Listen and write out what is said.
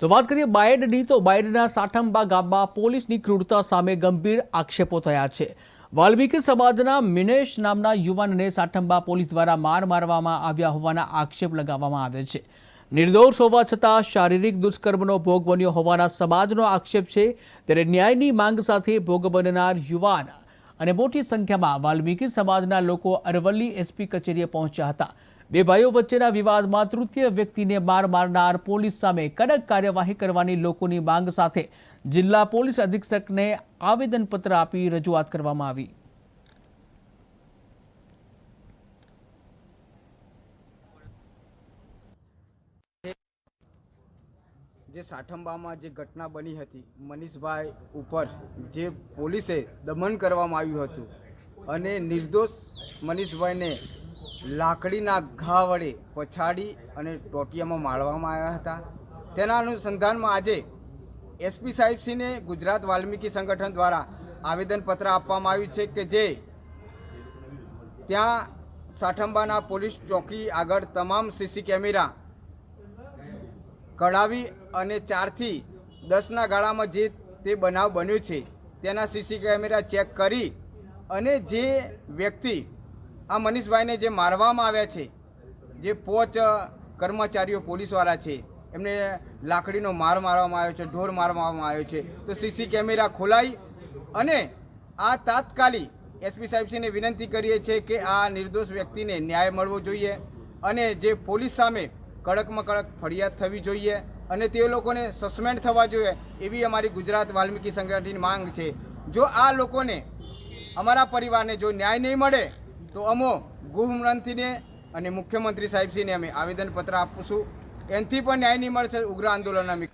તો વાત કરીએ બાયડની, તો બાયડના સાઠંબા ગામમાં પોલીસની ક્રૂરતા સામે ગંભીર આક્ષેપો થયા છે. વાલ્મીકી સમાજના મિનેશ નામના યુવાનને સાઠંબા પોલીસ દ્વારા માર મારવામાં આવ્યા હોવાના આક્ષેપ લગાવવામાં આવે છે. નિર્દોષ હોવા છતાં શારીરિક દુષ્કર્મનો ભોગ બન્યો હોવાના સમાજનો આક્ષેપ છે. ત્યારે ન્યાયની માંગ સાથે ભોગ બનનાર યુવાન અને મોટી સંખ્યામાં વાલ્મીકી સમાજના લોકો અરવલ્લી એસપી કચેરીએ પહોંચ્યા હતા. બે ભાઈઓ વચ્ચેના વિવાદમાં તૃતીય વ્યક્તિને માર મારનાર પોલીસ સામે કડક કાર્યવાહી કરવાની લોકોની માંગ સાથે જિલ્લા પોલીસ અધિક્ષકને આવેદનપત્ર આપી રજૂઆત કરવામાં આવી. જે સાઠંબામાં જે ઘટના બની હતી, મનીષભાઈ ઉપર જે પોલીસે દમન કરવામાં આવ્યું હતું અને નિર્દોષ મનીષભાઈને લાકડીના ઘા વડે પછાડી અને ટોટિયામાં મારવામાં આવ્યા હતા. તેના અનુસંધાનમાં આજે એસપી સાહેબસિંહને ગુજરાત વાલ્મીકી સંગઠન દ્વારા આવેદનપત્ર આપવામાં આવ્યું છે કે જે ત્યાં સાઠંબાના પોલીસ ચોકી આગળ તમામ સીસી કેમેરા કઢાવી અને ચારથી દસના ગાળામાં જે તે બનાવ બન્યો છે, તેના સીસી કેમેરા ચેક કરી અને જે વ્યક્તિ આ મનીષભાઈને જે મારવામાં આવ્યા છે, જે પોચ કર્મચારીઓ પોલીસવાળા છે, એમને લાકડીનો માર મારવામાં આવ્યો છે, ઢોર મારવામાં આવ્યો છે, તો સીસી કેમેરા ખોલાઈ અને આ તાત્કાલિક એસપી સાહેબશ્રીને વિનંતી કરીએ છીએ કે આ નિર્દોષ વ્યક્તિને ન્યાય મળવો જોઈએ અને જે પોલીસ સામે કડકમાં કડક ફરિયાદ થવી જોઈએ અને તે લોકોને સસ્પેન્ડ થવા જોઈએ એવી અમારી ગુજરાત વાલ્મીકી સંગઠનની માંગ છે જો આ લોકોને અમારા પરિવારને જો ન્યાય નહીં મળે, તો અમો ગૃહમંત્રીને અને મુખ્યમંત્રી સાહેબશ્રીને અમે આવેદનપત્ર આપીશું એનથી પણ ન્યાય નહીં મળશે ઉગ્ર આંદોલન અમે.